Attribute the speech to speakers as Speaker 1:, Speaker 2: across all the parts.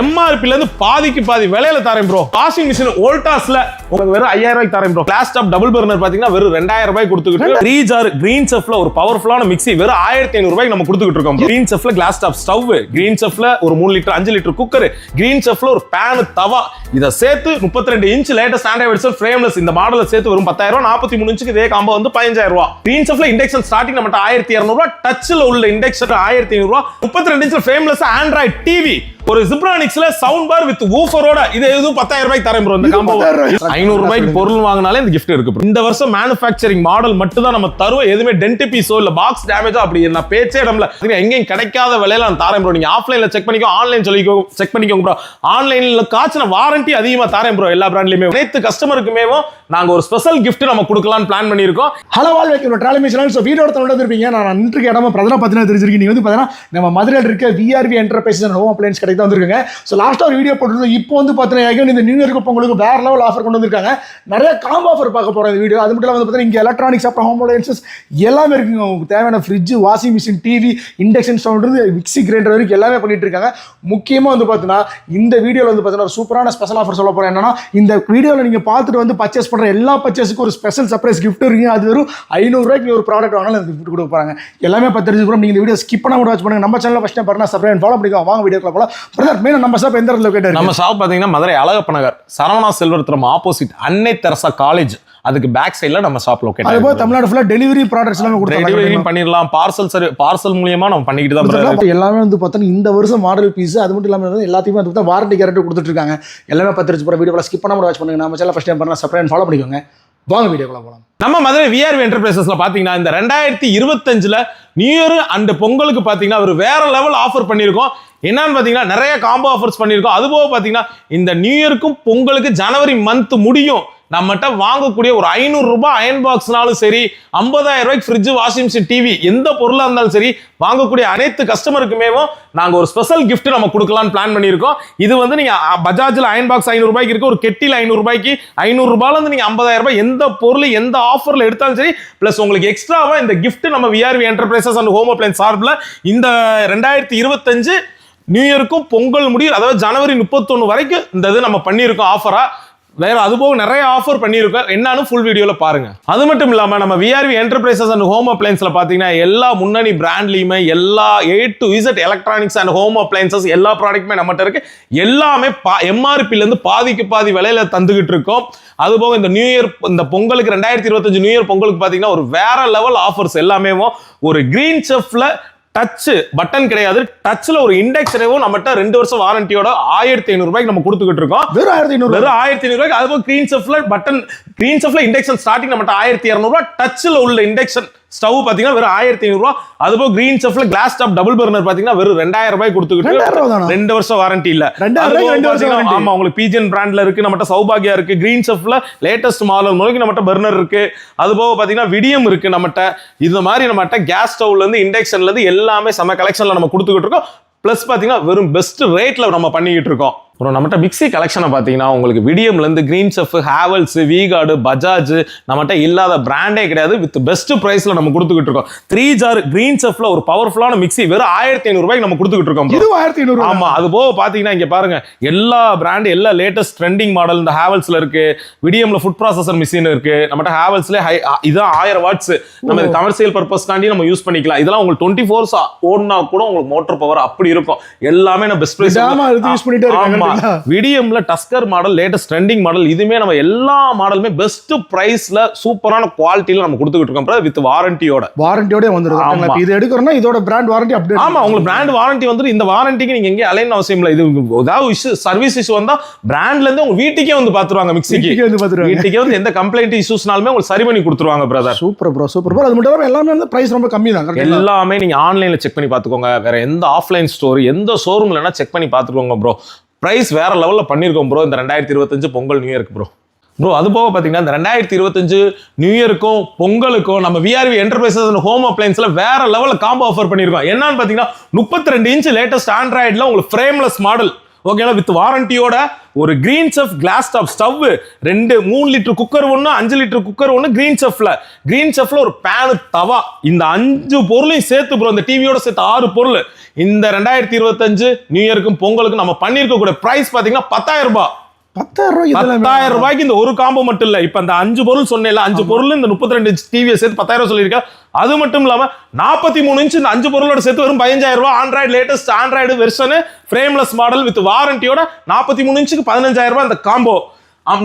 Speaker 1: எம்ஆர்பில இருந்து பாதிக்கு பாதி விலையில தரேன் ப்ரோ வாஷிங் மிஷின் வோல்டாஸ்ல உங்களுக்கு வெறும் ஐயாயிரம் ரூபாய்க்கு தரேன் bro glass top double burner பாத்தீங்கன்னா வெறும் ரெண்டாயிரம் ரூபாய் கொடுத்துக்கிட்டு த்ரீ ஜார் கிரீன் செஃப்ல ஒரு பவர்ஃபுல்லான மிக்ஸி வெறும் ஆயிரத்தி ஐநூறு ரூபாய்க்கு நம்ம கொடுத்துக்கிட்டு இருக்கோம் கிரீன் செஃப்ல கிளாஸ் டாப் ஸ்டவ் கிரீன் செஃப்ல ஒரு மூணு லிட்டர் அஞ்சு லிட்டர் குக்கர் கிரீன் செஃப்ல ஒரு பேன் தவா. இதை சேர்த்து முப்பத்தி ரெண்டு இன்ச் லேட்டஸ்ட் ஸ்டாண்டர்ட் ஃப்ரேம்லெஸ் இந்த மாடலை சேர்த்து வரும் பத்தாயிரம் ரூபாய் நாற்பத்தி மூணு இன்ச்சுக்கு இதே காம்போ வந்து பதினஞ்சாயிரம் ரூபாய். கிரீன் செஃப்ல இண்டக்ஷன் ஸ்டார்டிங் நம்ம ஆயிரத்தி இரநூறுவா டச்ல உள்ள இண்டக்ஷன் ஆயிரத்தி ஐநூறு ரூபா முப்பத்தி ரெண்டு இன்ச் ஃப்ரேம்லெஸ் ஆண்ட்ராய்ட் டிவி ஒரு ஜிப்ரானிக்ஸ்ல சவுண்ட் பார் வித் ஊஃபரோட இது எதுவும் பத்தாயிரம் ரூபாய்க்கு தரேன் ப்ரோ இந்த காம்போ
Speaker 2: 10,000 ரூபாய்.
Speaker 1: ஐநூறு ரூபாய்க்கு பொருள் வாங்கினாலே இந்த gift இருக்கு. இந்த வருஷம் மேனுஃபேக்சரிங் மாடல் மட்டும் தான் நம்ம தருவோம். எதுவுமே டென்ட் பீஸோ இல்ல பாக்ஸ் டேமேஜோ அப்படி நான் பேச்சே இடம்ல எங்கேயும் கிடைக்காத விலையில நான் தரேன் ப்ரோ நீங்க ஆஃப்லைன்ல செக் பண்ணிக்கோ ஆன்லைன் சொல்லிக்கோ செக் பண்ணிக்கோங்க ப்ரோ ஆன்லைன்ல காய்ச்சின வாரண்டி அதிகமா தரேன் ப்ரோ எல்லா பிராண்ட்லயுமே அனைத்து கஸ்டமருக்குமே நாங்க ஒரு ஸ்பெஷல் கிஃப்ட் நம்ம கொடுக்கலாம்னு பிளான் பண்ணியிருக்கோம்.
Speaker 2: ஹலோ வாழ் வைக்கிற ட்ராலி மிஷன் ஸோ வீடியோ ஒருத்தர் வந்திருப்பீங்க. நான் நின்றுருக்க இடமா பிரதனா பார்த்தீங்கன்னா தெரிஞ்சிருக்கீங்க. நீங்கள் வந்து பார்த்தீங்கன்னா நம்ம மதுரையில் இருக்க VRV enterprise and home appliance கடைக்கு தான் வந்திருக்காங்க. ஸோ லாஸ்ட்டாக ஒரு வீடியோ போட்டுருந்தோம். இப்போ வந்து பார்த்தீங்கன்னா இந்த நியூ இயருக்கு உங்களுக்கு வேற லெவல் ஆஃபர் கொண்டு வந்திருக்காங்க. நிறைய காம்போ ஆஃபர் பார்க்க போகிறோம் இந்த வீடியோ அது மட்டும் இல்லாமல் வந்து பார்த்தீங்கன்னா இங்கே எலக்ட்ரானிக்ஸ் அப்புறம் ஹோம் அப்ளைன்சஸ் எல்லாமே இருக்குங்க. உங்களுக்கு தேவையான fridge washing machine TV induction ஸ்டவ்ன்றது mixie grinder வரைக்கும் எல்லாமே பண்ணிட்டு இருக்காங்க. முக்கியமாக வந்து பார்த்தீங்கன்னா இந்த வீடியோவில் வந்து பார்த்தீங்கன்னா ஒரு சூப்பரான ஸ்பெஷல் ஆஃபர் சொல்ல போகிறேன் என்னன்னா இந்த வீடியோவில் நீங்கள் பார்த்துட்டு வந்து பர்ச்சேஸ் பண்ணுற எல்லா பர்ச்சேஸுக்கும் ஒரு ஸ்பெஷல் சர்ப்ரைஸ் கிஃப்ட் இருக்கீங்க. அது வெறும் ஐநூறுரூவாய்க்கு ஒரு ப்ராடக்ட் வாங்கினாலும் அந்த கிஃப்ட் கொடுக்க போகிறாங்க எல்லாமே பத்து தெரிஞ்சுக்கிறோம். நீங்கள் இந்த வீடியோ ஸ்கிப் பண்ண கூட வாட்ச் பண்ணுங்க. நம்ம சேனல் ஃபஸ்ட் டைம் பாருங்க சப்ஸ்கிரைப் ஃபாலோ பண்ணிக்கோ வாங்க வீடியோ போல பிரதர் மெயின் நம்ம ஷாப் எந்த இடத்துல கேட்டாரு
Speaker 1: நம்ம ஷாப் பார்த்தீங்கன்னா Madurai Alagappa Nagar Saravana Selvarathinam opposite Annai Teresa college அதுக்கு பேக் சைடுல நம்ம ஷாப் லொக்கேட்
Speaker 2: அது போக தமிழ்நாடு ஃபுல்லாக டெலிவரி ப்ராடக்ட்ஸ் எல்லாமே கொடுத்தாங்க
Speaker 1: டெலிவரியும் பண்ணிடலாம். பார்சல் சரி பார்சல் மூலியமா நம்ம பண்ணிக்கிட்டு தான்
Speaker 2: எல்லாமே வந்து பார்த்தோன்னா இந்த வருஷம் மாடல் பீஸ் அது மட்டும் இல்லாமல் எல்லாத்தையுமே வந்து பார்த்தா வாரண்டி கேரண்டி கொடுத்துட்டு இருக்காங்க எல்லாமே பத்து தெரிஞ்சு போகிற வீடியோவில் ஸ்கிப் பண்ணாம வாட்ச் பண்ணுங்க. நம்ம சேனல் ஃபஸ்ட் டைம் பண்ணலாம் சப்ஸ்கிரைப் ஃபாலோ பண்ணிக்கோங்க. வாங்க வீடியோக்குள்ள போகலாம்
Speaker 1: நம்ம மதுரை விஆர்வி என்டர்பிரைசஸ்ல பாத்தீங்கன்னா இந்த ரெண்டாயிரத்தி இருபத்தஞ்சுல நியூ இயர் அண்ட் பொங்கலுக்கு பாத்தீங்கன்னா ஒரு வேற லெவல் ஆஃபர் பண்ணியிருக்கோம். என்னன்னு பாத்தீங்கன்னா நிறைய காம்போ ஆஃபர்ஸ் பண்ணியிருக்கோம். அது போக பாத்தீங்கன்னா இந்த நியூ இயருக்கும் பொங்கலுக்கு ஜனவரி மந்த் முடியும். நம்மகிட்ட வாங்கக்கூடிய ஒரு ஐநூறு ரூபாய் அயன் பாக்ஸ்னாலும் சரி ஐம்பதாயிரம் ரூபாய்க்கு ஃப்ரிட்ஜ் வாஷிங் மிஷின் டிவி எந்த பொருளாக இருந்தாலும் சரி வாங்கக்கூடிய அனைத்து கஸ்டமருக்குமேவும் நாங்கள் ஒரு ஸ்பெஷல் கிஃப்ட் நம்ம கொடுக்கலாம்னு பிளான் பண்ணியிருக்கோம். இது வந்து நீங்கள் பஜாஜில் அயன் பாக்ஸ் ஐநூறு இருக்குது ஒரு கெட்டில் ஐநூறு ஐநூறுரூபாலேருந்து நீங்கள் ஐம்பதாயிரம் ரூபாய் எந்த பொருள் எந்த ஆஃபரில் எடுத்தாலும் சரி ப்ளஸ் உங்களுக்கு எக்ஸ்ட்ராவாக இந்த கிஃப்ட் நம்ம VRV enterprises and home appliance சார்பில் இந்த ரெண்டாயிரத்தி இருபத்தஞ்சு நியூ இயருக்கும் பொங்கல் முடியும் அதாவது ஜனவரி முப்பத்தொன்று வரைக்கும் இந்த இது நம்ம பண்ணியிருக்கோம் ஆஃபராக வேற அது போக நிறைய ஆஃபர் பண்ணியிருக்கோம். என்னன்னு ஃபுல் வீடியோல பாருங்க. அது மட்டும் இல்லாம நம்ம விஆர்வி என்டர்பிரைசஸ் அண்ட் ஹோம் அப்ளைன்ஸ்ல பாத்தீங்கன்னா எல்லா முன்னணி பிராண்ட்லயுமே எல்லா A to Z electronics and home appliances எல்லா ப்ராடக்ட்டுமே நம்மகிட்ட இருக்கு. எல்லாமே எம்ஆர்பில இருந்து பாதிக்கு பாதி விலையில தந்துகிட்டு இருக்கோம். அது போக இந்த நியூ இயர் இந்த பொங்கலுக்கு ரெண்டாயிரத்தி இருபத்தஞ்சு நியூ இயர் பொங்கலுக்கு பாத்தீங்கன்னா ஒரு வேற லெவல் ஆஃபர்ஸ் எல்லாமே ஒரு கிரீன் செஃப்ல டச் பட்டன் கிடையாது. டச்ல ஒரு இண்டெக்ஷனவும் நம்மகிட்ட ரெண்டு வருஷம் வாரண்டியோட ஆயிரத்தி ஐநூறு ரூபாய்க்கு நம்ம கொடுத்துக்கிட்டு இருக்கோம்.
Speaker 2: வெறும் ஆயிரத்தி ஐநூறு
Speaker 1: வெறும் ஆயிரத்தி ஐநூறு ரூபாய்க்கு அதுவும் கிரீன் செஃப்ல பட்டன் கிரீன் செஃப்ல இண்டக்ஷன் ஸ்டார்டிங் நம்மகிட்ட ஆயிரத்தி இரநூறுவா டச்ல உள்ள இண்டக்ஷன் ஸ்டவ் பாத்தீங்கன்னா வெறும் ஆயிரத்தி ஐநூறுவா. அதுபோக கிரீன் செஃப்ல கிளாஸ் டாப் டபுள் பர்னர் பாத்தீங்கன்னா வெறும் ரெண்டாயிரம் ரூபாய் கொடுத்துக்கிட்டு? ரெண்டு வருஷம் வாரண்டி இல்ல.
Speaker 2: ரெண்டு வருஷம்.
Speaker 1: ஆமா உங்களுக்கு பிஜிஎன் பிராண்ட்ல இருக்கு நம்மகிட்ட சௌபாகியா இருக்கு கிரீன் செஃப்ல லேட்டஸ்ட் மாடல் முறைக்கு நம்மகிட்ட பர்னர் இருக்கு. அது போக பாத்தீங்கன்னா விடியம் இருக்கு நம்மகிட்ட. இந்த மாதிரி நம்மகிட்ட கேஸ் ஸ்டவ்ல இருந்து இண்டக்ஷன்ல இருந்து எல்லாமே செம கலெக்ஷன்ல நம்ம கொடுத்துக்கிட்டு இருக்கோம். ப்ளஸ் பாத்தீங்கன்னா வெறும் பெஸ்ட் ரேட்ல நம்ம பண்ணிக்கிட்டு இருக்கோம். அப்புறம் நம்மகிட்ட மிக்ஸி கலெக்ஷனை பார்த்தீங்கன்னா உங்களுக்கு விடியம்ல இருந்து கிரீன் செஃப் ஹேவல்ஸ் வீகார்டு பஜாஜ் நம்மகிட்ட இல்லாத பிராண்டே கிடையாது. வித் பெஸ்ட் ப்ரைஸ்ல நம்ம கொடுத்துக்கிட்டு இருக்கோம். த்ரீ ஜார் கிரீன் செஃப்ல ஒரு பவர்ஃபுல்லான மிக்ஸி வெறும் ஆயிரத்தி ஐநூறு ரூபாய்க்கு நம்ம கொடுத்துக்கிட்டு இருக்கோம்.
Speaker 2: இது ஆயிரத்தி ஐநூறு
Speaker 1: ஆமா அது போக பாத்தீங்கன்னா இங்க பாருங்க. எல்லா பிராண்ட் எல்லா லேட்டஸ்ட் ட்ரெண்டிங் மாடல் இந்த ஹேவல்ஸ்ல இருக்கு. விடியம்ல ஃபுட் ப்ராசஸர் மிஷின் இருக்கு. நம்மகிட்ட ஹேவல்ஸ்ல ஹை இதான் ஆயிரம் வாட்ஸ் நம்ம இது கமர்ஷியல் பர்பஸ்க்காண்டி நம்ம யூஸ் பண்ணிக்கலாம். இதெல்லாம் உங்களுக்கு டுவெண்ட்டி ஃபோர்ஸ் ஓடினா கூட உங்களுக்கு மோட்டர் பவர் அப்படி இருக்கும். எல்லாமே நான் பெஸ்ட் பிரைஸ்
Speaker 2: use பண்ணிட்டே
Speaker 1: ஆமா? விடியம்ல Tusker model latest trending model இதுமே நம்ம எல்லா மாடலுமே பெஸ்ட் பிரைஸ்ல சூப்பரான குவாலிட்டியில நம்ம கொடுத்துக்கிட்டு இருக்கோம் வித் வாரண்டியோட
Speaker 2: வாரண்டியோட. இப்ப இது எடுக்கிறோம்னா இதோட பிராண்ட் வாரண்டி அப்டேட்
Speaker 1: ஆமா உங்களுக்கு பிராண்ட் வாரண்டி வந்து இந்த வாரண்டிக்கு நீங்க எங்கேயும் அலைன் அவசியம் இல்லை. இது ஏதாவது இஷ்யூ சர்வீஸ் இஷ்யூ வந்தா பிராண்ட்ல இருந்து உங்க வீட்டுக்கே வந்து பாத்துருவாங்க
Speaker 2: வீட்டுக்கே வந்து பாத்துருவாங்க.
Speaker 1: வீட்டுக்கே வந்து எந்த கம்ப்ளைண்ட் இஷ்யூஸ்னாலுமே உங்களுக்கு சரி பண்ணி கொடுத்துருவாங்க brother
Speaker 2: super bro super bro அது மட்டும் இல்லாம எல்லாமே வந்து பிரைஸ் ரொம்ப கம்மி தான்?
Speaker 1: எல்லாமே நீங்க ஆன்லைன்ல செக் பண்ணி பாத்துக்கோங்க. வேற எந்த ஆஃப்லைன் ஸ்டோர் எந்த ஷோரூம்லனா செக் பண்ணி பாத்துக்கோங்க ப்ரோ ப்ரைஸ் வேற லெவலில் பண்ணியிருக்கோம் ப்ரோ இந்த ரெண்டாயிரத்தி இருபத்தஞ்சு பொங்கல் நியூ இயர்க்கு ப்ரோ ப்ரோ அது போக பார்த்தீங்கன்னா இந்த ரெண்டாயிரத்தி இருபத்தஞ்சு நியூ இயருக்கும் பொங்கலுக்கும் நம்ம விஆர்வி என்டர்பிரைசஸ் ஹோம் அப்ளைன்ஸில் வேற லெவலில் காம்போ ஆஃபர் பண்ணியிருக்கோம் என்னன்னு பார்த்தீங்கன்னா முப்பத்தி ரெண்டு இன்ச் லேட்டஸ்ட் ஆண்ட்ராய்டில் உங்களுக்கு ஃப்ரேம்லெஸ் மாடல் ஓகேங்களா வித் வாரண்டியோட ஒரு green chef glass top stove ரெண்டு மூணு லிட்டர் குக்கர் ஒன்று அஞ்சு லிட்டர் குக்கர் ஒன்று கிரீன் செஃப்ல கிரீன் செஃப்ல ஒரு பேனு தவா. இந்த அஞ்சு பொருளையும் சேர்த்து ப்ரோ இந்த டிவியோட சேர்த்து ஆறு பொருள். இந்த ரெண்டாயிரத்தி இருபத்தஞ்சு நியூ இயருக்கும் பொங்கலுக்கும் நம்ம பண்ணியிருக்கக்கூடிய ப்ரைஸ் பார்த்தீங்கன்னா பத்தாயிரம் ரூபாய்.
Speaker 2: பத்தாயிரம்
Speaker 1: ரூபாய்க்கு இந்த ஒரு காம்போ மட்டும் இல்ல. இப்ப அந்த அஞ்சு பொருள் சொன்னேன்ல அஞ்சு பொருள் இந்த முப்பத்தி ரெண்டு டிவியை சேர்த்து பத்தாயிரம் ரூபாய் சொல்லியிருக்கேன் அது மட்டும் இல்லாம நாற்பத்தி மூணு இன்ச் இந்த அஞ்சு பொருளோட சேர்த்து வெறும் பதினஞ்சாயிரம் ரூபாய் android latest android version frameless model with வாரண்டியோட நாற்பத்தி மூணு இன்ச்சுக்கு பதினஞ்சாயிரம் ரூபாய் இந்த காம்போ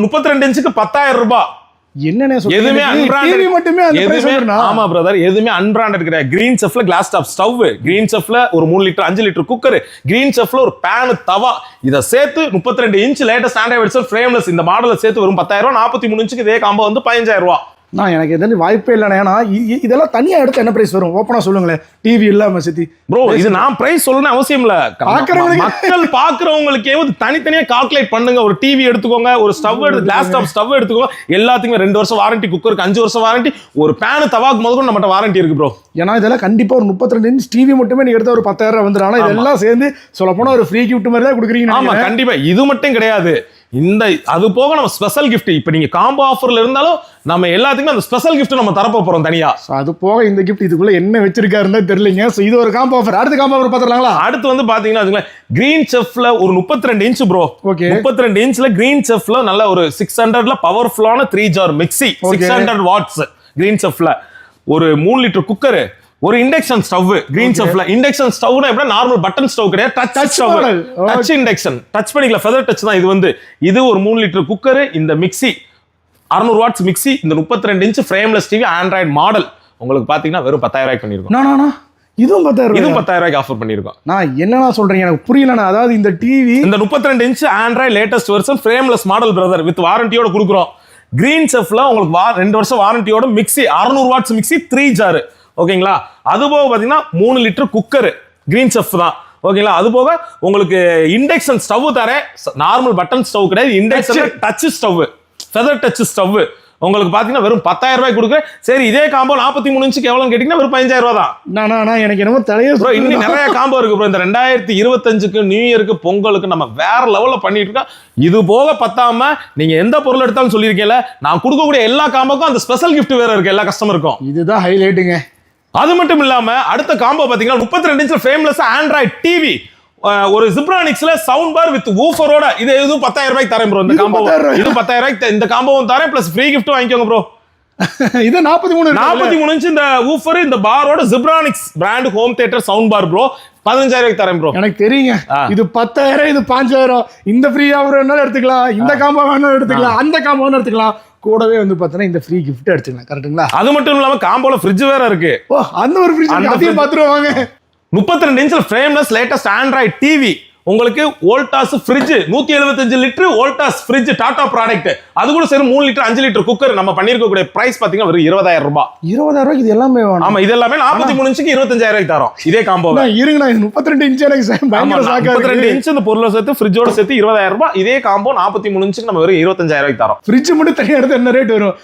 Speaker 1: முப்பத்தி ரெண்டு இன்ச்சுக்கு பத்தாயிரம் ரூபாய். Unbranded
Speaker 2: மட்டுமே?
Speaker 1: ஆமா பிரதர் எதுவுமே அன்பிராண்டட் கிடையாது. கிரீன் செஃப்ல கிளாஸ் டாப் ஸ்டவ் கிரீன் செஃப்ல ஒரு மூணு லிட்டர் அஞ்சு லிட்டர் குக்கர் கிரீன் செஃப்ல ஒரு பேனு தவா. இதை சேர்த்து முப்பத்தி ரெண்டு இன்ச் லேட்டஸ்ட் ஆண்ட்ராய்டு ஃப்ரேம்லெஸ் இந்த மாடலை சேர்த்து வரும் பத்தாயிரம் ரூபாய் நாற்பத்தி மூணு இன்ச்சுக்கு இதே காம்போ வந்து பதினஞ்சாயிரம் ரூபாய்.
Speaker 2: நான் எனக்கு எதுவும் வாய்ப்பே இல்லைண்ணே. ஏன்னா இதெல்லாம் தனியா எடுத்து என்ன பிரைஸ் வரும்? ஓப்பனா சொல்லுங்களேன். டிவி இல்லாம சித்தி.
Speaker 1: ப்ரோ இது நான் பிரைஸ் சொல்லணும் அவசியம் இல்ல.
Speaker 2: பார்க்கறவங்களுக்கு-
Speaker 1: மக்கள் பாக்குறவங்களுக்கே வந்து தனித்தனியா கால்குலேட் பண்ணுங்க. ஒரு டிவி எடுத்துக்கோங்க ஒரு ஸ்டவ் எடுத்து கிளாஸ் டாப் ஸ்டவ் எடுத்துக்கோங்க. எல்லாத்துக்குமே ரெண்டு வருஷம் வாரண்டி குக்கருக்கு அஞ்சு வருஷம் வாரண்டி ஒரு பேனு தவாக்கு முதல்ல நம்மகிட்ட வாரண்டி இருக்கு ப்ரோ
Speaker 2: ஏன்னா இதெல்லாம் கண்டிப்பா ஒரு முப்பத்தி ரெண்டு இன்ச் டிவி மட்டுமே நீங்க எடுத்த ஒரு பத்தாயிரம் வந்துடும் ஆனா இதெல்லாம் சேர்ந்து சொல்ல போனா ஒரு ஃப்ரீ கிஃப்ட் மாதிரி தான் கொடுக்குறீங்க
Speaker 1: ஆமா கண்டிப்பா. இது மட்டும் கிடையாது. இந்த அது போக நம்ம ஸ்பெஷல் gift இப்ப நீங்க காம்போ ஆஃபர்ல இருந்தாலும் நம்ம எல்லாத்துக்குமே அந்த ஸ்பெஷல் gift நம்ம தரப்ப போறோம் தனியா.
Speaker 2: So, அது போக இந்த கிஃப்ட் இதுக்குள்ள என்ன வச்சிருக்காருன்னு தெரியலங்க. ஸோ இது ஒரு காம்போ ஆஃபர் அடுத்த காம்போ ஆஃபர் பார்த்துலாங்களா
Speaker 1: அடுத்து வந்து பாத்தீங்கன்னா கிரீன் செஃப்ல ஒரு முப்பத்தி ரெண்டு இன்ச் ப்ரோ
Speaker 2: Okay.
Speaker 1: முப்பத்தி ரெண்டு இன்ச்ல கிரீன் செஃப்ல நல்ல ஒரு சிக்ஸ் ஹண்ட்ரட்ல பவர்ஃபுல்லான three jar mixie six hundred watts green செஃப்ல ஒரு மூணு லிட்டர் குக்கர் ஒரு இண்டக்ஷன் ஸ்டவ் கிரீன் செஃப்ல இண்டக்ஷன் ஸ்டவ்னா எப்படி நார்மல் பட்டன் ஸ்டவ் கிடையாது touch touch stove. Touch induction touch பண்ணிக்கலாம் ஃபெதர் டச் தான் இது வந்து. இது ஒரு மூணு லிட்டர் குக்கர் இந்த மிக்ஸி அறுநூறு வாட்ஸ் மிக்ஸி இந்த முப்பத்தி ரெண்டு inch frameless TV android model உங்களுக்கு பாத்தீங்கன்னா வெறும் பத்தாயிரம் ரூபாய்க்கு
Speaker 2: நான் இதுவும் பத்தாயிரம்
Speaker 1: இதுவும் பத்தாயிரம் ரூபாய்க்கு ஆஃபர் பண்ணிருக்கோம்.
Speaker 2: நான் என்னண்ணா சொல்றீங்க எனக்கு புரியலண்ணா. அதாவது இந்த டிவி
Speaker 1: இந்த 32 ரெண்டு inch android latest version frameless model brother with வாரண்டியோட கொடுக்குறோம். கிரீன் செஃப்ல உங்களுக்கு ரெண்டு வருஷம் வாரண்டியோட mixie 600 watts mixie three jar ஓகேங்களா? அது போக பார்த்தீங்கன்னா மூணு லிட்டர் குக்கர் கிரீன் செஃப் தான். ஓகேங்களா? அது போக உங்களுக்கு இண்டக்ஷன் ஸ்டவ் தரேன். நார்மல் பட்டன் ஸ்டவ் கிடையாது. Induction touch stove feather touch stove உங்களுக்கு பார்த்தீங்கன்னா வெறும் பத்தாயிரம் ரூபாய் கொடுக்குறேன். சரி இதே காம்போ நாற்பத்தி மூணு இன்ச்சுக்கு எவ்வளோன்னு கேட்டிங்கன்னா வெறும் பதினஞ்சாயிரம் ரூபா தான்.
Speaker 2: நான் எனக்கு என்னமோ தலையே
Speaker 1: ப்ரோ இன்னும். நிறைய காம்போ இருக்கு ப்ரோ இந்த ரெண்டாயிரத்தி இருபத்தஞ்சுக்கு நியூ இயருக்கு பொங்கலுக்கு நம்ம வேற லெவல்ல பண்ணிட்டு இருக்கோம். இது போக பத்தாம நீங்க எந்த பொருள் எடுத்தாலும் சொல்லியிருக்கீங்கல்ல நான் கொடுக்கக்கூடிய எல்லா காம்போக்கும் அந்த ஸ்பெஷல் gift வேற இருக்கு எல்லா கஸ்டமருக்கும்
Speaker 2: இதுதான் ஹைலைட்டுங்க
Speaker 1: அது மட்டும் இல்லாம அடுத்த காம்போ பாத்தீங்கன்னா முப்பத்தி ரெண்டு இன்ச் ஃபேம்லெஸ் ஆண்ட்ராய்ட் டிவி ஒரு ஜிப்ரானிக்ஸ்ல சவுண்ட் பார் வித் ஊஃபரோட இது எதுவும் பத்தாயிரம் ரூபாய்க்கு தரேன் ப்ரோ இந்த காம்போ
Speaker 2: 10,000 ரூபாய்க்கு.
Speaker 1: இது பத்தாயிரம் ரூபாய்க்கு இந்த காம்போவும் தரேன் பிளஸ் ஃப்ரீ கிஃப்ட்டும் வாங்கிக்கோங்க ப்ரோ
Speaker 2: இது நாற்பத்தி மூணு
Speaker 1: நாற்பத்தி மூணு இன்ச் இந்த ஊஃபர் இந்த பாரோட Zebronics brand home theatre sound bar bro பதினஞ்சாயிரம் தரேன் ப்ரோ
Speaker 2: எனக்கு தெரியுங்க. இது பத்தாயிரம் இது பாஞ்சாயிரம். இந்த ஃப்ரீ ஆஃபர் வேணாலும் எடுத்துக்கலாம். இந்த காம்போ வேணாலும் எடுத்துக்கலாம். அந்த காம்போ வேணாலும் எடுத்துக்கலாம். கூடவே வந்து பார்த்தீங்கன்னா இந்த ஃப்ரீ கிஃப்ட் எடுத்துக்கலாம் கரெக்ட்டுங்களா
Speaker 1: அது மட்டும் இல்லாம காம்போல ஃப்ரிட்ஜ் வேற இருக்கு.
Speaker 2: ஓ அந்த ஒரு ஃப்ரிட்ஜ் அதையும்
Speaker 1: fridge.
Speaker 2: பார்த்துருவாங்க
Speaker 1: முப்பத்தி ரெண்டு இன்ச்சில் ஃப்ரேம்லெஸ் லேட்டஸ்ட் ஆண்ட்ராய்ட் டிவி உங்களுக்கு வோல்டாஸ் ஃப்ரிட்ஜ் நூத்தி எழுபத்தஞ்சு litre Voltas fridge Tata product அது கூட சரி மூணு லிட்டர் அஞ்சு லிட்டர் குக்கர் நம்ம பண்ணிருக்கக்கூடிய பிரைஸ் பாத்தீங்கன்னா வெறும் இருபதாயிரம் ரூபாய்.
Speaker 2: இருபதாயிரம் ரூபாய்க்கு இது எல்லாமே வேணும்.
Speaker 1: ஆமா இது எல்லாமே நாற்பத்தி மூணு இன்ச்சுக்கு இருபத்தஞ்சாயிரம் ரூபாய்க்கு தரோம். இதே காம்போ
Speaker 2: இது முப்பத்தி ரெண்டு இன்ச் எனக்கு
Speaker 1: முப்பத்தி ரெண்டு
Speaker 2: இருக்கு.
Speaker 1: இன்ச் இந்த பொருளை சேர்த்து ஃப்ரிட்ஜோட சேர்த்து இருபதாயிரம் ரூபாய். இதே காம்போ நாற்பத்தி மூணு இன்ச்சுக்கு நம்ம வெறும் இருபத்தஞ்சாயிரம் ரூபாய்க்கு தரோம்.
Speaker 2: ஃப்ரிட்ஜ் மட்டும் தனியாக எடுத்து என்ன ரேட் வரும்?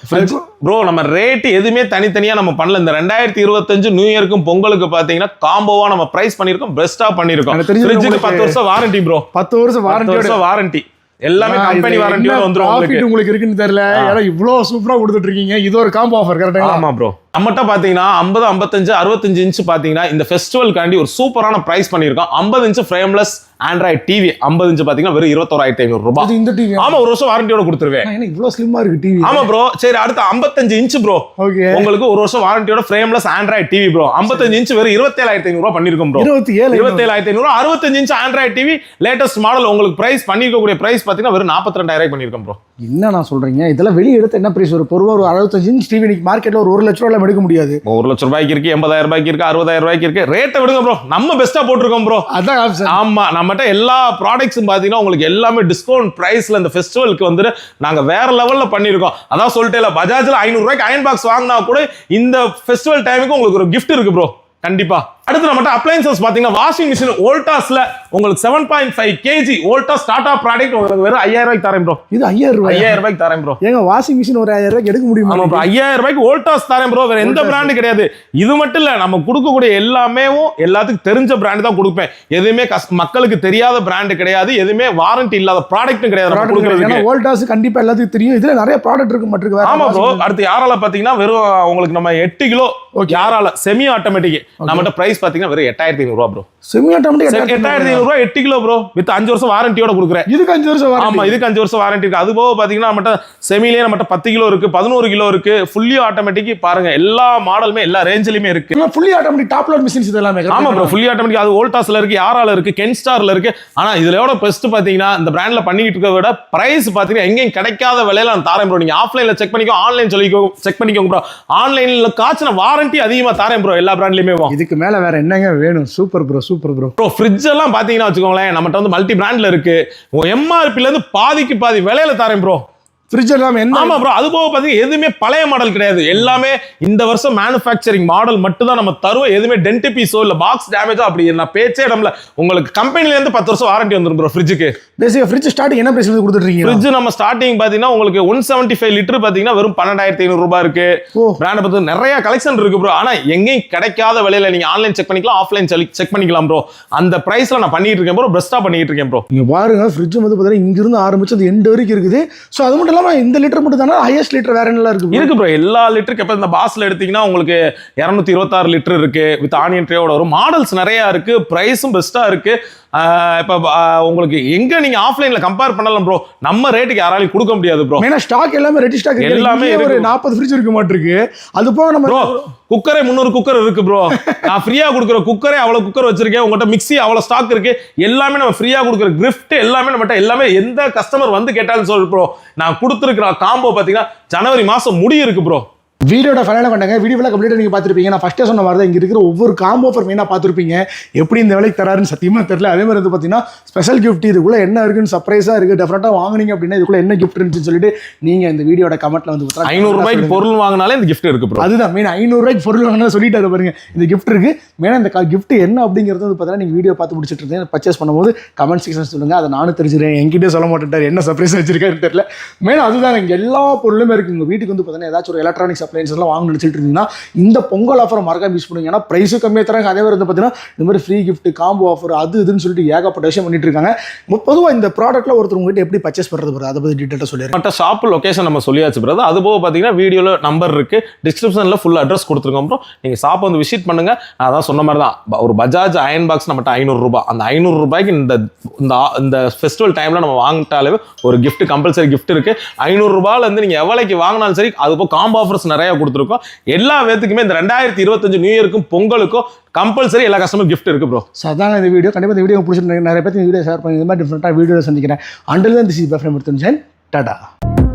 Speaker 1: ப்ரோ நம்ம ரேட் எதுவுமே தனித்தனியா நம்ம பண்ணல. இந்த ரெண்டாயிரத்தி இருபத்தஞ்சு நியூ இயருக்கும் பொங்கலுக்கு பாத்தீங்கன்னா காம்போவா நம்ம பிரைஸ் பண்ணிருக்கோம் பெஸ்டா பண்ணிருக்கோம்
Speaker 2: எனக்கு தெரிஞ்சது
Speaker 1: ஃப்ரிட்ஜுக்கு பத்து வருஷம் வாரண்டி ப்ரோ
Speaker 2: பத்து வருஷம் வாரண்டியோட
Speaker 1: வருஷம் வாரண்டி எல்லாமே கம்பெனி வாரண்டியோட வந்துரும் உங்களுக்கு.
Speaker 2: உங்களுக்கு இருக்குன்னு தெரியல. ஏன்னா இவ்வளவு சூப்பரா கொடுத்துட்டு இருக்கீங்க. இது ஒரு காம்போ ஆஃபர் கரெக்டா
Speaker 1: ஆமா ப்ரோ நம்மகிட்ட பாத்தீங்கன்னா ஐம்பது ஐம்பத்தஞ்சு அறுபத்தஞ்சு இன்ச் பாத்தீங்கன்னா இந்த ஃபெஸ்டிவல்காண்டி ஒரு சூப்பரான பிரைஸ் பண்ணிருக்கோம் ஐம்பது இன்ச் ஃப்ரேம்லெஸ் ஆண்ட்ராய்ட் டிவி ஐம்பது இன்ச் பாத்தீங்கன்னா வெறும் இருபத்தோராயிரத்தி ஐநூறு ரூபாய்.
Speaker 2: இந்த டிவி
Speaker 1: ஆமா ஒரு வருஷம் வாரண்டியோட கொடுத்துருவேன்.
Speaker 2: என்ன இவ்வளவு ஸ்லிம்மா இருக்கு டிவி
Speaker 1: ஆமா ப்ரோ சரி அடுத்து ஐம்பத்தஞ்சு இன்ச் ப்ரோ
Speaker 2: ஓகே
Speaker 1: உங்களுக்கு ஒரு வருஷம் வாரண்டியோட ஃப்ரேம்லெஸ் ஆண்ட்ராய்ட் டிவி ப்ரோ ஐம்பத்தஞ்சு இன்ச் வெறும் இருபத்தேழாயிரத்தி ஐநூறு ரூபாய் பண்ணிருக்கோம் ப்ரோ
Speaker 2: இருபத்தி ஏழு
Speaker 1: இருபத்தேழாயிரத்தி ஐநூறு அறுபத்தஞ்சு inch android TV latest model உங்களுக்கு பிரைஸ் பண்ணிருக்கக்கூடிய பிரைஸ் பாத்தீங்கன்னா வெறும் நாற்பத்தி ரெண்டாயிரம் பண்ணிருக்கோம் ப்ரோ
Speaker 2: என்ன நான் சொல்றீங்க? இதெல்லாம் வெளியே எடுத்து என்ன பிரைஸ் ஒரு பொருவா ஒரு அறுபத்தஞ்சு இன்ச் டிவி மார்க்கெட்ல ஒரு ஒரு லட்ச ரூபாய் எடுக்க முடியாது.
Speaker 1: ஒரு லட்சம் ரூபாய்க்கு இருக்கு எண்பதாயிரம் ரூபாய்க்கு இருக்கு அறுபதாயிரம் ரூபாய்க்கு இருக்கு. ரேட்டை விடுங்க ப்ரோ நம்ம பெஸ்டா போட்டிருக்கோம் ப்ரோ
Speaker 2: அதான் ஆப்ஷன்
Speaker 1: ஆமா நம்மகிட்ட எல்லா ப்ராடக்ட்ஸும் பாத்தீங்கன்னா உங்களுக்கு எல்லாமே டிஸ்கவுண்ட் பிரைஸ்ல இந்த ஃபெஸ்டிவலுக்கு வந்து நாங்க வேற லெவல்ல பண்ணிருக்கோம் அதான் சொல்லிட்டேல பஜாஜ்ல ஐநூறு ரூபாய்க்கு அயன் பாக்ஸ் வாங்கினா கூட இந்த ஃபெஸ்டிவல் டைமுக்கு உங்களுக்கு ஒரு gift இருக்கு ப்ரோ கண்டிப்பா. அடுத்து நம்மகிட்ட அப்ளைன்சஸ் பாத்தீங்கன்னா வாஷிங் மிஷின் வோல்டாஸ்ல உங்களுக்கு seven point five KG Voltas start of product உங்களுக்கு வெறும் ஐயாயிரம் ரூபாய்க்கு தரேன் ப்ரோ
Speaker 2: இது ஐயாயிரம் ரூபாய்?
Speaker 1: ஐயாயிரம் ரூபாய்க்கு தரேன் ப்ரோ
Speaker 2: ஏங்க வாஷிங் மிஷின் ஒரு ஐயாயிரம் ரூபாய்க்கு எடுக்க முடியுமா
Speaker 1: ப்ரோ ஐயாயிரம் ரூபாய்க்கு வோல்டாஸ் தரேன் ப்ரோ வேற எந்த பிராண்டு கிடையாது. இது மட்டும் இல்ல நம்ம கொடுக்கக்கூடிய எல்லாமே எல்லாத்துக்கும் தெரிஞ்ச பிராண்ட் தான் கொடுப்பேன். எதுவுமே மக்களுக்கு தெரியாத பிராண்ட் கிடையாது. எதுவுமே வாரண்டி இல்லாத ப்ராடக்ட்டும் கிடையாது
Speaker 2: வோல்டாஸ் கண்டிப்பா எல்லாத்துக்கும் தெரியும். இதுல நிறைய ப்ராடக்ட் இருக்கு மட்டும்
Speaker 1: ஆமா ப்ரோ அடுத்து யாரால பாத்தீங்கன்னா வெறும் உங்களுக்கு நம்ம எட்டு கிலோ யாரால? செமி ஆட்டோமேட்டிக் நம்மகிட்ட பிரைஸ் பாத்தீங்கன்னா வெறும் எட்டாயிரத்தி ஐநூறு ரூபா ப்ரோ
Speaker 2: செமி ஆட்டோமேட்டிக்
Speaker 1: எட்டாயிரத்தி ஐநூறு ரூபா. எட்டு கிலோ ப்ரோ வித் அஞ்சு வருஷம் வாரண்டியோட கொடுக்குறேன்.
Speaker 2: இதுக்கு அஞ்சு வருஷம்
Speaker 1: ஆமா இதுக்கு அஞ்சு வருஷம் வாரண்டி இருக்கு. அது போக பாத்தீங்கன்னா நம்மகிட்ட செமிலே நம்மகிட்ட பத்து கிலோ இருக்கு பதினோரு கிலோ இருக்கு ஃபுல்லி ஆட்டோமேட்டிக் பாருங்க எல்லா மாடலுமே எல்லா ரேஞ்சிலுமே இருக்கு.
Speaker 2: Fully automatic top load machines இது எல்லாமே
Speaker 1: ஆமா ப்ரோ ஃபுல்லி ஆட்டோமேட்டிக் அது வோல்டாஸ்ல இருக்கு யாரால இருக்கு கென்ஸ்டார்ல இருக்கு. ஆனா இதுல எவ்வளவு பெஸ்ட் பாத்தீங்கன்னா இந்த பிராண்ட்ல பண்ணிட்டு இருக்க விட பிரைஸ் பாத்தீங்கன்னா எங்கேயும் கிடைக்காத விலையில நான் தாரேன் ப்ரோ நீங்க ஆஃப்லைன்ல செக் பண்ணிக்கோ ஆன்லைன் சொல்லிக்கோ செக் பண்ணிக்கோங்க ப்ரோ ஆன்லைன்ல காய்ச்சின வாரண்டி அதிகமா தாரேன் ப்ரோ எல்லா பிராண்ட்லயுமே
Speaker 2: இதுக்கு மேல வேற என்னங்க வேணும்? Super bro super bro
Speaker 1: bro fridge எல்லாம் பாத்தீங்கன்னா வச்சுக்கோங்களேன் நம்மகிட்ட வந்து மல்டி பிராண்ட்ல இருக்கு எம்ஆர்பில இருந்து பாதிக்கு பாதி விலையில தரேன் ப்ரோ
Speaker 2: ஃப்ரிட்ஜ் எல்லாம் என்ன?
Speaker 1: ஆமா ப்ரோ அது போக பாத்தீங்கன்னா எதுவுமே பழைய மாடல் கிடையாது. எல்லாமே இந்த வருஷம் மேனுஃபேக்சரிங் மாடல் மட்டும் தான் நம்ம தருவோம். எதுவுமே டென்ட் பீஸோ இல்ல பாக்ஸ் டேமேஜோ அப்படி நான் பேச்சே இடம்ல. உங்களுக்கு கம்பெனில இருந்து பத்து வருஷம் வாரண்டி வந்துரும் ப்ரோ ஃப்ரிட்ஜுக்கு
Speaker 2: பேசிக்கா ஃப்ரிட்ஜ் ஸ்டார்டிங் என்ன பிரைஸ் கொடுத்துட்டு இருக்கீங்க
Speaker 1: ஃப்ரிட்ஜ் நம்ம ஸ்டார்டிங் பாத்தீங்கன்னா உங்களுக்கு ஒன் செவன்டி ஃபைவ் லிட்டர் பாத்தீங்கன்னா வெறும் பன்னெண்டாயிரத்தி ஐநூறு ரூபாய் இருக்கு. பிராண்ட் பத்தி நிறைய கலெக்ஷன் இருக்கு ப்ரோ ஆனா எங்கேயும் கிடைக்காத விலையில நீங்க ஆன்லைன் செக் பண்ணிக்கலாம் ஆஃப்லைன் செக் பண்ணிக்கலாம் ப்ரோ அந்த பிரைஸ்ல நான் பண்ணிட்டு இருக்கேன் ப்ரோ பெஸ்டா பண்ணிட்டு இருக்கேன் ப்ரோ
Speaker 2: நீங்க பாருங்க ஃப்ரிட்ஜ் வந்து பார்த்தீங்கன்னா இங்கிருந்து ஆரம்பிச்சு அது எண்டு வரைக்கும் இருக்குது. ஸோ அது மட்டும் இல்லாமல் இந்த லிட்டர் மட்டும் தானே? ஹையஸ்ட் லிட்டர் வேற என்னலாம் இருக்கு
Speaker 1: இருக்கு ப்ரோ எல்லா லிட்டருக்கு இப்போ இந்த பாஸ்ல எடுத்தீங்கன்னா உங்களுக்கு இரநூத்தி இருபத்தாறு லிட்டர் இருக்கு. வித் ஆனியன் ட்ரேவோட வரும் மாடல்ஸ் நிறைய இருக்கு. பிரைஸும் பெஸ்டா இருக்கு. இப்ப உங்களுக்கு எங்க நீங்க ஆஃப்லைன்ல கம்பேர் பண்ணலாம் ப்ரோ நம்ம ரேட்டுக்கு யாராலையும் கொடுக்க முடியாது ப்ரோ
Speaker 2: மெயினாக ஸ்டாக் எல்லாமே ரெடி ஸ்டாக்
Speaker 1: எல்லாமே
Speaker 2: ஒரு. நாற்பது ஃப்ரிட்ஜ் இருக்க மாட்டிருக்கு. அது போக நம்ம
Speaker 1: ப்ரோ குக்கரே முந்நூறு குக்கர் இருக்கு ப்ரோ நான் ஃப்ரீயா கொடுக்குற குக்கரே அவ்வளவு குக்கர் வச்சிருக்கேன். உங்கள்கிட்ட மிக்ஸி அவ்வளவு ஸ்டாக் இருக்கு. எல்லாமே நம்ம ஃப்ரீயா கொடுக்குற கிஃப்ட் எல்லாமே நம்மகிட்ட எல்லாமே எந்த கஸ்டமர் வந்து கேட்டாலும் சொல்லு ப்ரோ நான் கொடுத்துருக்கிற காம்போ பாத்தீங்கன்னா ஜனவரி மாசம் முடி இருக்கு ப்ரோ
Speaker 2: வீடியோட ஃபைனலாக கொண்டாங்க. வீடியோவில் கம்ப்ளீட்டாக நீங்கள் பார்த்துருப்பீங்க. நான் ஃபஸ்ட்டே சொன்ன மாதிரி தான் இங்கே இருக்கிற ஒவ்வொரு காம்போ ஆஃபர் மெயினாக பார்த்துருப்பீங்க. எப்படி இந்த விலைக்கு தராருன்னு சத்தியமாக தெரியல. அதே மாதிரி வந்து பார்த்தீங்கன்னா ஸ்பெஷல் கிஃப்ட் இதுக்குள்ளே என்ன இருக்குன்னு சர்ப்ரைஸாக இருக்குது டெஃபரெண்ட்டாக வாங்குனீங்க அப்படின்னா இதுக்குள்ளே என்ன கிஃப்ட் இருந்துச்சுன்னு சொல்லிட்டு நீங்கள் இந்த வீடியோட கமெண்ட்ல வந்து பார்த்தா
Speaker 1: ஐநூறு ரூபாய்க்கு பொருள் வாங்கினாலே இந்த கிஃப்ட் இருக்கு
Speaker 2: அதுதான் மெயின் ஐநூறுரூவாய்க்கு பொருள் வாங்கினா சொல்லிட்டாரு பாருங்க. இந்த கிஃப்ட் இருக்கு. மெயினாக இந்த கிஃப்ட் என்ன அப்படிங்கிறது வந்து பார்த்தீங்கன்னா நீங்கள் வீடியோ பார்த்து முடிச்சிட்டு இருந்தீங்க. பர்ச்சேஸ் பண்ணும்போது கமெண்ட் செக்ஷன் சொல்லுங்க. அதை நானும் தெரிஞ்சுக்கிறேன். என்கிட்டயே சொல்ல மாட்டேன்ட்டார். என்ன சர்ப்ரைஸ் வச்சிருக்காருன்னு தெரியல. மெயின் அதுதான் எல்லா பொருளுமே இருக்கு. உங்கள் வீட்டுக்கு வந்து பார்த்தீங்கன்னா ஏதாச்சும் ஒரு எலக்ட்ரானிக்ஸ் அப்ளைன்ஸ்லாம் வாங்க நினச்சிட்டு இருந்தீங்கன்னா இந்த பொங்கல் ஆஃபர் மறக்காம யூஸ் பண்ணுங்க. ஏன்னா ப்ரைஸும் கம்மியாக தராங்க அதே மாதிரி வந்து பார்த்தீங்கன்னா இந்த மாதிரி ஃப்ரீ கிஃப்ட் காம்போ ஆஃபர் அது இதுன்னு சொல்லிட்டு ஏகப்பட்ட விஷயம் பண்ணிட்டு இருக்காங்க. பொதுவாக இந்த ப்ராடக்ட்ல ஒருத்தர் உங்ககிட்ட எப்படி பர்ச்சேஸ் பண்ணுறது பிறகு அதை பற்றி டீட்டெயிலாக சொல்லிடுறேன்
Speaker 1: மற்ற ஷாப் லொக்கேஷன் நம்ம சொல்லியாச்சு பிறகு அது போக பார்த்தீங்கன்னா வீடியோவில் நம்பர் இருக்கு. டிஸ்கிரிப்ஷனில் ஃபுல் அட்ரஸ் கொடுத்துருக்கோம் அப்புறம் நீங்கள் ஷாப் வந்து விசிட் பண்ணுங்க. நான் அதான் சொன்ன மாதிரி தான் ஒரு பஜாஜ் அயன் பாக்ஸ் நம்மகிட்ட ஐநூறு ரூபாய். அந்த ஐநூறு ரூபாய்க்கு இந்த இந்த இந்த ஃபெஸ்டிவல் டைமில் நம்ம வாங்கிட்டாலே ஒரு கிஃப்ட் கம்பல்சரி கிஃப்ட் இருக்கு. ஐநூறு ரூபாயில இருந்து நீங்கள் எவ்வளோக்கு வாங்கினாலும் சரி அது போக காம்போ ஆஃபர்ஸ் நிறைய கொடுத்துருக்கோம். எல்லா பேத்துக்குமே இந்த ரெண்டாயிரத்தி இருபத்தஞ்சு நியூ இயருக்கும் பொங்கலுக்கும் கம்பல்சரி எல்லா கஸ்டமர் கிஃப்ட் இருக்கு ப்ரோ
Speaker 2: சாதாரண இந்த வீடியோ கண்டிப்பாக இந்த வீடியோ பிடிச்சிட்டு நிறைய பேர் இந்த வீடியோ ஷேர் பண்ணி இந்த மாதிரி டிஃப்ரெண்ட்டாக வீடியோ சந்திக்கிறேன். அண்டில் தான் திஸ் இஸ் பஃப்ரம் டாடா